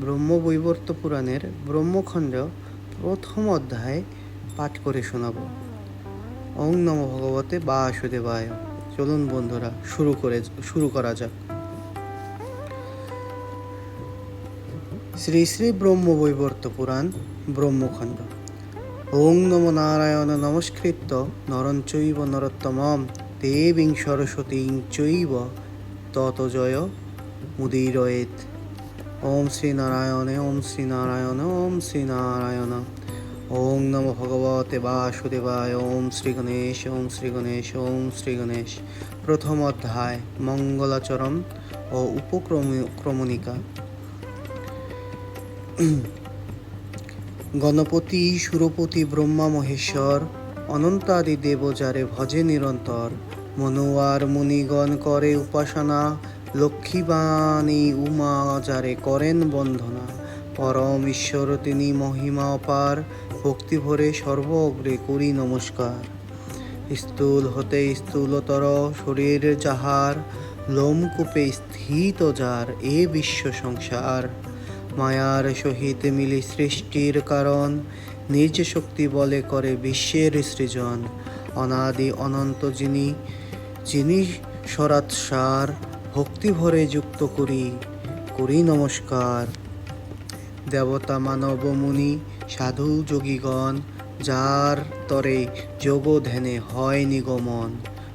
ব্রহ্মবৈবর্ত পুরাণের ব্রহ্মখণ্ড প্রথম অধ্যায় পাঠ করে শোনাব। ওং নম ভগবতে বাসুদেবায়। চলুন বন্ধুরা, শুরু করে, শুরু করা যাক। শ্রী শ্রী ব্রহ্মবৈবর্ত পুরাণ ব্রহ্মখণ্ড। ওং নম নারায়ণ নমস্কৃত্য নরঞ্চৈব নরোত্তমম, দেবীং সরস্বতীং চৈব, তত জয়, মুদিরয়েত। ওম শ্রী নারায়ণে, ওম শ্রী নারায়ণ, ওম শ্রী নারায়ণ। ওং নম ভগবতে বাসুদেবায়, ওম শ্রী গণেশ, ওম শ্রী গণেশ, ওম শ্রী গণেশ। প্রথম অধ্যায়, মঙ্গলাচরণ ও উপক্রমণিকা গণপতি, সুরপতি, ব্রহ্মা, মহেশ্বর অনন্তাদি দেব যারে ভজে নিরন্তর, মনোয়ার মুনিগণ করে উপাসনা লক্ষ্মীবাণী উমা যারে করেন বন্দনা। পরম ঈশ্বর তিনি মহিমা অপার, ভক্তি ভরে সর্ব অগ্রে করি নমস্কার। স্থূল হতে স্থূলতর শরীর যাহার লোমকূপে স্থিত যার এ বিশ্ব সংসার। মায়ার সহিত মিলি সৃষ্টির কারণ, নিজ শক্তি বলে করে বিশ্বের সৃজন। অনাদি অনন্ত যিনি যিনি সরাৎসার ভক্তি ভরে যুক্ত করি করি নমস্কার। দেবতা মানব মুনি, সাধু যোগীগণ, যার তরে যোগ ধ্যানে হয় নিগমন।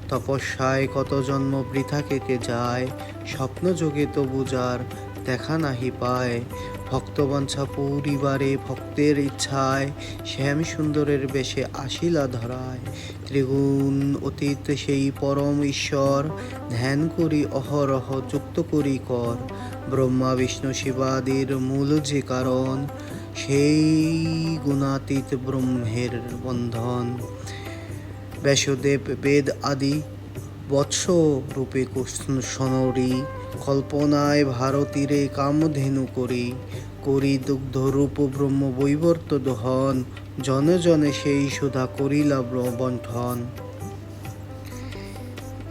তপস্যায় কত জন্ম বৃথা কেটে যায়, স্বপ্নযোগে তবু যার দেখা নাহি পায়। ভক্তবঞ্ছা পরিবারে ভক্তের ইচ্ছায় শ্যাম সুন্দরের বেশে আসিলা ধরায়। ত্রিগুণ অতীত সেই পরম ঈশ্বর, ধ্যান করি অহরহ, যুক্ত করি কর। ব্রহ্মা, বিষ্ণু, শিবাদির মূল যে কারণ, সেই গুণাতীত ব্রহ্মের বন্ধন। ব্যাসদেব বেদ আদি বৎস রূপে সনরি কল্পনায় ভারতীরে কামধেনু করি করি দুগ্ধরূপ ব্রহ্ম বৈবর্ত দহন, জনে জনে সেই সুধা করিলা বন্ঠন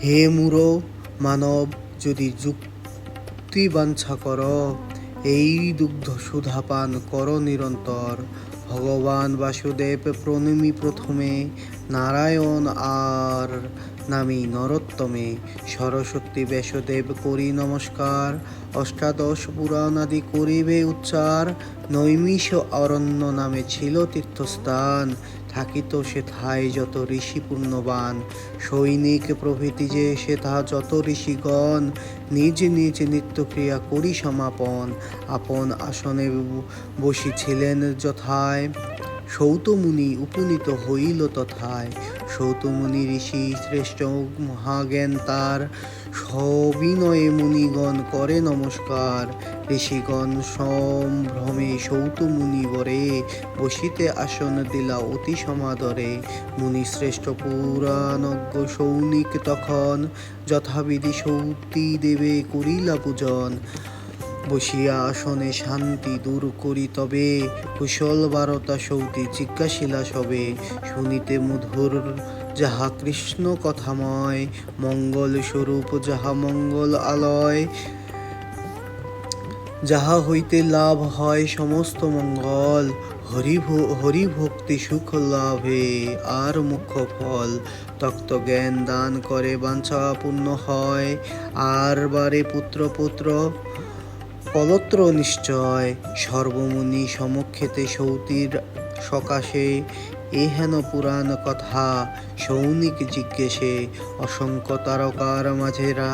হে মূর, মানব, যদি যুক্তি বাঞ্ছা কর, এই দুগ্ধ সুধা পান কর নিরন্তর ভগবান বাসুদেব প্রণমী প্রথমে নারায়ণ আর নামি নরোত্তমে। সরস্বতী ব্যাসদেব করি নমস্কার। অষ্টাদশ পুরাণ আদি করিবে উচ্চার। নৈমিষ অরণ্য নামে ছিল তীর্থস্থান। থাকিত সেথায় যত ঋষি পুণ্যবান। সৈনিক প্রভৃতি যে সেথা যত ঋষিগণ নিজ নিজ নিত্যক্রিয়া করি সমাপন। আপন আসনে বসিছিলেন যথায়। সৌতমুনি উপনীত হইল তথায়। সৌতমুনি ঋষি শ্রেষ্ঠ মহাজ্ঞান তার। সবিনয়ে মুনিগণ করে নমস্কার। ঋষিগণ সম্ভ্রমে সৌতমুনি বরে বসিতে আসন দিলা অতি সমাদরে। মুনি শ্রেষ্ঠ পুরাণজ্ঞ সৌনিক তখন যথাবিধি সৌতি দেবে করিলা পূজন। বসিয়া আসনে শান্তি দূর করি তবে, কুশল বারতা সৌতি জিজ্ঞাসিলা সবে। শুনিতে মধুর যাহা কৃষ্ণ কথাময় মঙ্গল স্বরূপ যাহা মঙ্গল আলয়। যাহা হইতে লাভ হয় সমস্ত মঙ্গল হরি ভক্তি সুখ লাভে আর মুখ্য ফল। তক্ত জ্ঞান দান করে বাঞ্ছা পূর্ণ হয়, আর বারে পুত্র পুত্র, পলত্র নিশ্চয়। সর্বমুনি সমক্ষেতে সৌতির সকাশে এহেন পুরাণ কথা সৌনিক জিজ্ঞেসে, অসংখ্য তারকার মাঝেরা,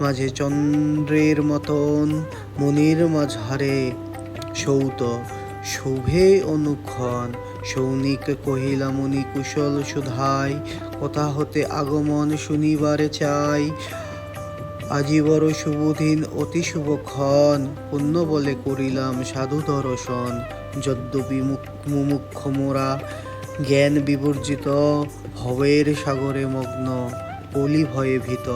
মাঝে চন্দ্রের মতন, মনির মাঝারে সৌত, শুভে অনুক্ষণ সৌনিক কহিলা, মুনি কুশল সুধাই, কথা হতে আগমন শুনিবারে চাই আজি বড় শুভদিন অতি শুভক্ষণ পুণ্য বলে করিলাম সাধু দর্শন, যদ্যপি মুমুক্ষ মোরা জ্ঞান বিবর্জিত, ভবের সাগরে মগ্ন কলি ভয়ে ভীত।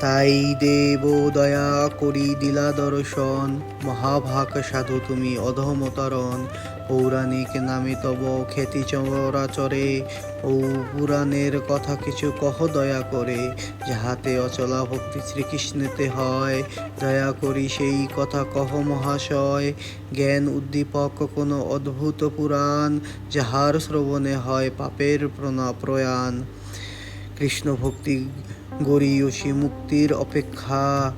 তাই দেব দয়া করি দিলা দর্শন, মহাভাগ সাধু তুমি অধমতরণ পৌরাণিক নামে তব খ্যাতি চরাচরে ও পুরাণের কথা কিছু কহ দয়া করে, যাহাতে অচলা ভক্তি শ্রীকৃষ্ণেতে হয়। দয়া করি সেই কথা কহ মহাশয়, জ্ঞান উদ্দীপক কোনো অদ্ভুত পুরাণ, যাহার শ্রবণে হয় পাপের প্রণা প্রয়াণ। কৃষ্ণ ভক্তি গরীয়সী মুক্তির অপেক্ষা।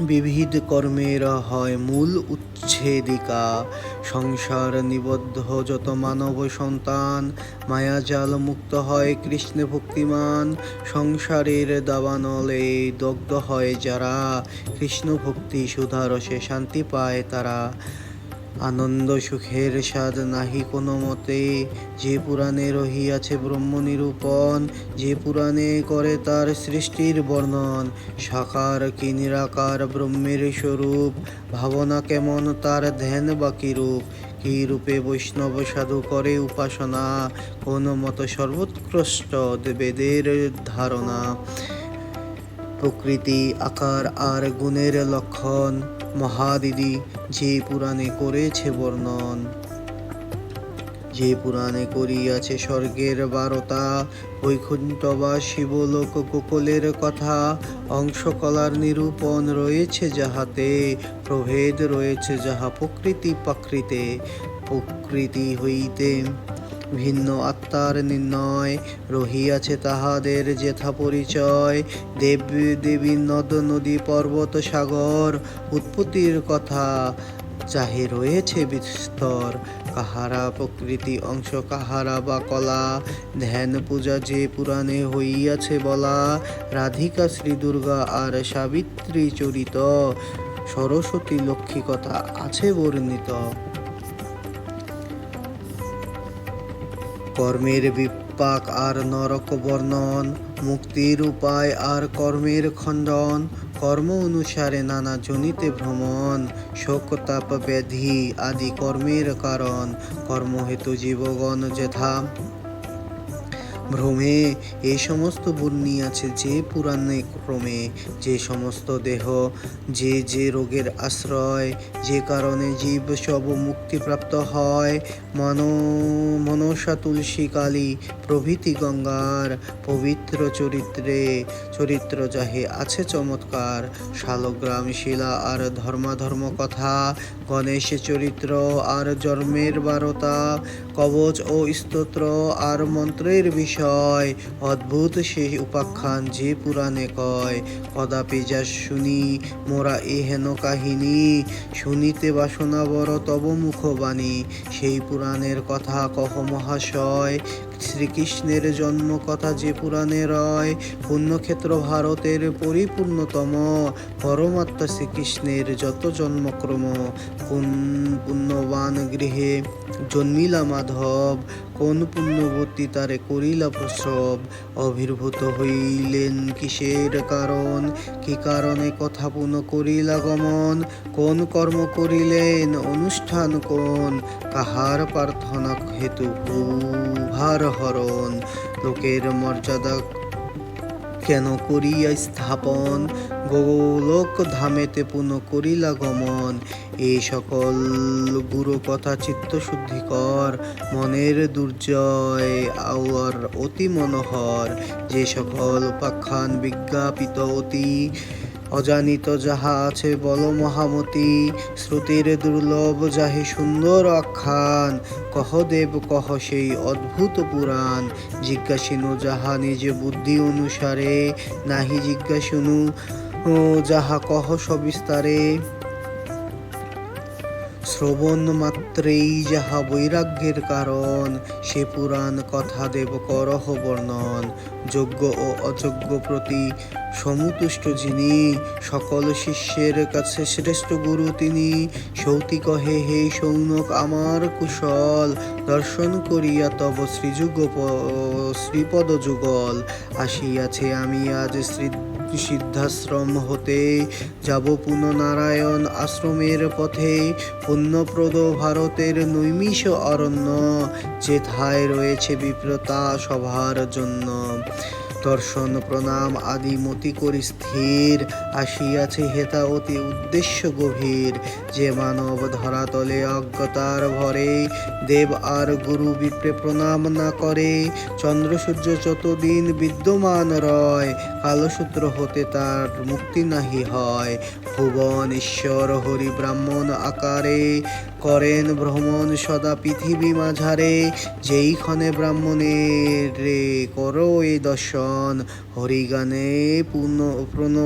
বিবিধ কর্মের হয় মূল উচ্ছেদিকা। সংসার নিবদ্ধ, যত মানব সন্তান, মায়াজাল মুক্ত হয়, কৃষ্ণ ভক্তিমান। সংসারের দাবানলে দগ্ধ হয় যারা, কৃষ্ণ ভক্তি সুধারসে শান্তি পায় তারা। আনন্দ সুখের স্বাদ নাহি কোনো মতে। যে পুরাণে রহিয়াছে ব্রহ্ম নিরূপণ যে পুরাণে করে তার সৃষ্টির বর্ণন, সাকার কি নিরাকার ব্রহ্মের স্বরূপ, ভাবনা কেমন তার ধ্যান বা কি রূপ, কি রূপে বৈষ্ণব সাধু করে উপাসনা, কোন মত সর্বোৎকৃষ্ট বেদের ধারণা। প্রকৃতি, আকার আর গুণের লক্ষণ। মহাদিদি, যে পুরাণে করেছে বর্ণন। যে পুরাণে করিয়াছে স্বর্গের বারতা বৈকুণ্ঠ বা শিবলোক গোকুলের কথা, অংশকলার নিরূপণ রয়েছে যাহাতে, প্রভেদ রয়েছে যাহা প্রকৃতি প্রাকৃতে প্রকৃতি হইতে ভিন্ন আত্মার নির্ণয়, রহিয়াছে তাহাদের যেথা পরিচয়। দেব দেবী নদ, নদী, পর্বত, সাগর, উৎপত্তির কথা চাহে রয়েছে বিস্তর। কাহারা প্রকৃতি অংশ, কাহারা বা কলা। ধ্যান পূজা যে পুরাণে হইয়াছে বলা। রাধিকা, শ্রী দুর্গা আর সাবিত্রী চরিত। সরস্বতী লক্ষ্মী কথা আছে বর্ণিত। কর্মের বিপাক আর নরক বর্ণন, মুক্তির উপায় আর কর্মের খণ্ডন, কর্ম অনুসারে নানা জনিতে ভ্রমণ, শোকতাপ, ব্যাধি আদি কর্মের কারণ। কর্মহেতু জীবগণ যেথা ভ্রমে এই সমস্ত বন্যি আছে যে পুরাণে ক্রমে। যে সমস্ত দেহ, যে যে রোগের আশ্রয়, যে কারণে জীব সব মুক্তিপ্রাপ্ত হয়। মন, মনসা তুলসী কালী প্রভৃতি গঙ্গার পবিত্র চরিত্রে। চরিত্র যাহে আছে চমৎকার। শালগ্রাম, শিলা আর ধর্মাধর্ম কথা গণেশ চরিত্র আর জন্মের বারতা। কবচ ও স্তোত্র আর মন্ত্রের বিষয়। অদ্ভুত সেই উপাখ্যান যে পুরাণে কয়, কদাপি যা শুনি, মোরা এহেন কাহিনী। শুনিতে বাসনা বড় তব মুখবাণী। সেই পুরাণের কথা কহ মহাশয় শ্রীকৃষ্ণের জন্ম কথা যে পুরাণে রয়, পুণ্যক্ষেত্র ভারতের পরিপূর্ণতম। পরমাত্মা শ্রীকৃষ্ণের যত জন্মক্রম পুণ্যবান গৃহে জন্মিলা মাধব। কোন পুণ্যবতী তারে করিলা প্রসব? অভির্ভূত হইলেন কিসের কারণ? কি কারণে কথা পুনঃ করিলা গমন? কোন কর্ম করিলেন? অনুষ্ঠান কোন? কাহার প্রার্থনা হেতু ভার হরণ? লোকের মর্যাদা কেন করিয়া স্থাপন? গোলক ধামেতে পুনঃ করিলা গমন। এই সকল গুরু কথা চিত্ত শুদ্ধিকর মনের দুর্জয় আওয়ার অতি মনোহর। যে সকল উপাখ্যান বিজ্ঞাপিত অতি অজানিত যাহা আছে বল মহামতি, শ্রুতির দুর্লভ যাহে সুন্দর আখ্যান, কহ দেব কহ সেই অদ্ভুত পুরাণ। জিজ্ঞাসিনু যাহা নিজ বুদ্ধি অনুসারে, নাহি জিজ্ঞাসিনু যাহা কহ সবিস্তারে। শ্রবণ মাত্রেই যাহা বৈরাগ্যের কারণ, সে পুরাণ কথা দেব করহ বর্ণন। যোগ্য ও অযোগ্য প্রতি সমতুষ্ট যিনি, সকল শিষ্যের কাছে শ্রেষ্ঠ গুরু তিনি। সৌতি কহে, হে সৌনক, আমার কুশল দর্শন করিয়া তব শ্রীযুগ শ্রীপদ যুগল আসিয়াছে। আমি আজ শ্রী সিদ্ধাশ্রম হতে যাব পুনঃনারায়ণ আশ্রমের পথে। পুণ্যপ্রদ ভারতের নৈমিষ অরণ্য যেথায় রয়েছে বিপ্রতা সভার জন্য। দর্শন, প্রণাম আদি মতি করি স্থির। আসিয়াছে হেতা অতি উদ্দেশ্য গভীর। যে মানব ধরাতলে অজ্ঞতার ভরে, দেব আর গুরু বিপ্রে প্রণাম না করে। চন্দ্র সূর্য যতদিন বিদ্যমান রয়, কালসূত্র হতে তার মুক্তি নাহি হয়। ভুবন ঈশ্বর হরি ব্রাহ্মণ আকারে করেন ভ্রমণ সদা পৃথিবী মাঝারে। যেইখানে ব্রাহ্মণের রে করো এ দর্শন, হরিগানে পুণ্য প্রণ,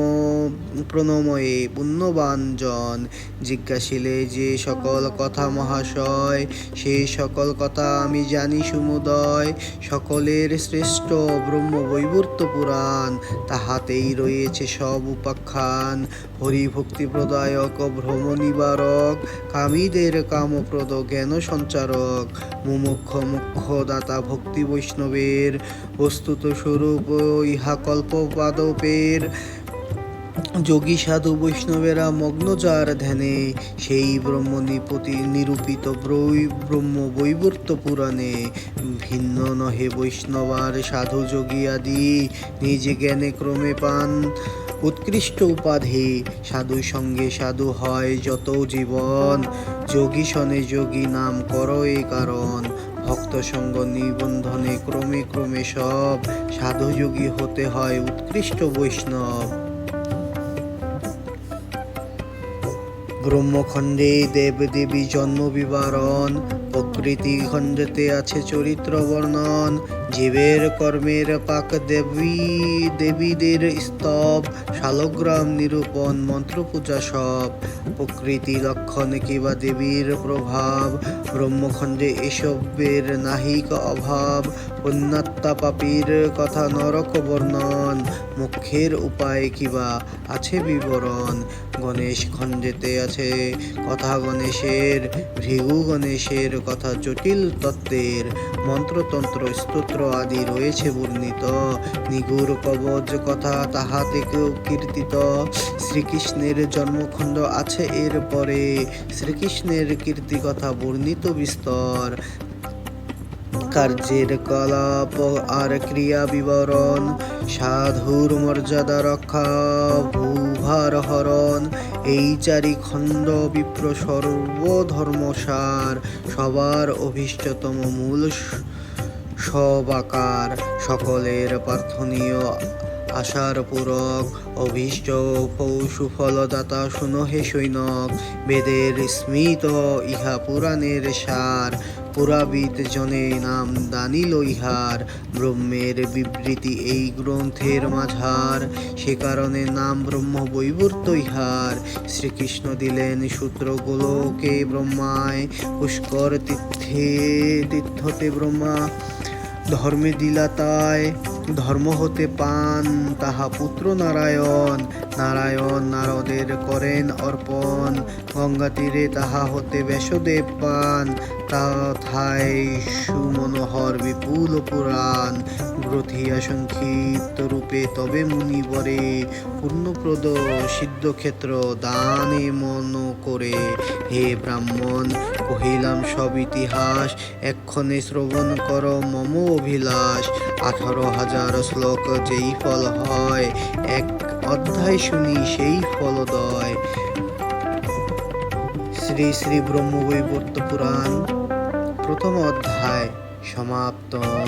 প্রণময়ে পুণ্যবান জন জিজ্ঞাসিলে যে সকল কথা মহাশয় সেই সকল কথা আমি জানি সমুদয়। সকলের শ্রেষ্ঠ ব্রহ্ম বৈবর্ত পুরাণ, তাহাতেই রয়েছে সব উপাখ্যান। হরি ভক্তি প্রদায়ক ভ্রম নিবারক কামীদের কামপ্রদ জ্ঞান সঞ্চারক। মুমুক্ষ মুখ্য দাতা ভক্তি বৈষ্ণবের বস্তুত স্বরূপ ইহা কল্পপাদপের যোগী সাধু বৈষ্ণবেরা মগ্ন যার ধ্যানে, সেই ব্রহ্ম নিপতি নিরূপিত ব্রৈ- ব্রহ্ম বৈবর্ত পুরাণে, ভিন্ন নহে বৈষ্ণবার সাধু যোগী আদি, নিজ জ্ঞানে ক্রমে পান। উৎকৃষ্ট উপাধি সাধু সঙ্গে সাধু হয় যত জীবন। যোগী সনে যোগী নাম করো এ কারণ, ভক্ত সঙ্গ নিবন্ধনে ক্রমে ক্রমে সব, সাধু যোগী হতে হয় উৎকৃষ্ট বৈষ্ণব। ব্রহ্মখণ্ডে দেব দেবী জন্ম বিবরণ প্রকৃতি খণ্ডেতে আছে চরিত্র বর্ণন। জীবের কর্মের পাক দেবী, দেবীদের স্তব। শালগ্রাম নিরূপণ মন্ত্র পূজা সব। প্রকৃতি লক্ষণ কিবা দেবীর প্রভাব? ব্রহ্মখণ্ডে এসবের নাহিক অভাব। পুণ্যাত্মা পাপীর কথা নরক বর্ণন। মুখ্যের উপায় কিবা আছে বিবরণ? গণেশ খণ্ডেতে আছে কথা গণেশের, ভৃগু গণেশের কথা জটিল তত্ত্বের মন্ত্রতন্ত্র, স্তোত্র আদি রয়েছে বর্ণিত। নিগুর কবচ কথা তাহাতে কীর্তিত। শ্রীকৃষ্ণের জন্মখণ্ড আছে এর পরে শ্রীকৃষ্ণের কীর্তি কথা বর্ণিত বিস্তর। কার্যের কলাপ আর ক্রিয়া বিবরণ, সাধুর মর্যাদা রক্ষা, ভূভার হরণ এই চারি খণ্ড বিপ্র সর্বধর্মসার, সবার অভীষ্টতম মূল সবাকার। সকলের প্রার্থনীয় আশার পূরক, অভীষ্ট সুফলদাতা শুনহে সৈনক বেদের স্মৃত ইহা পুরাণের সার। পুরাবিদ জনে নাম দানিল ইহার। ব্রহ্মের বিবৃতি এই গ্রন্থের মাঝার। সে কারণে নাম ব্রহ্ম বৈবর্ত ইহার। শ্রীকৃষ্ণ দিলেন সূত্র গোলকে ব্রহ্মায়। পুষ্কর তীর্থে তীর্থতে ব্রহ্মা। ধর্মে দিলাতায়, ধর্ম হতে পান তাহা পুত্র নারায়ণ। নারায়ণ নারদের করেন অর্পণ। গঙ্গা তীরে তাহা হতে ব্যাসদেব পান। তাথায় সুমনোহর বিপুল পুরাণ। গ্রথিয়া সংক্ষিপ্ত রূপে তবে মুনিবরে পূর্ণপ্রদ সিদ্ধক্ষেত্র দানে মন করে। হে ব্রাহ্মণ, কহিলাম সব ইতিহাস। এক্ষণে শ্রবণ কর মম অভিলাষ। আঠারো হাজার শ্লোক যেই ফল হয়, এক অধ্যায় শুনি সেই ফলদয়। শ্রী শ্রী ব্রহ্মবৈবর্ত পুরাণ প্রথম অধ্যায় সমাপ্তম।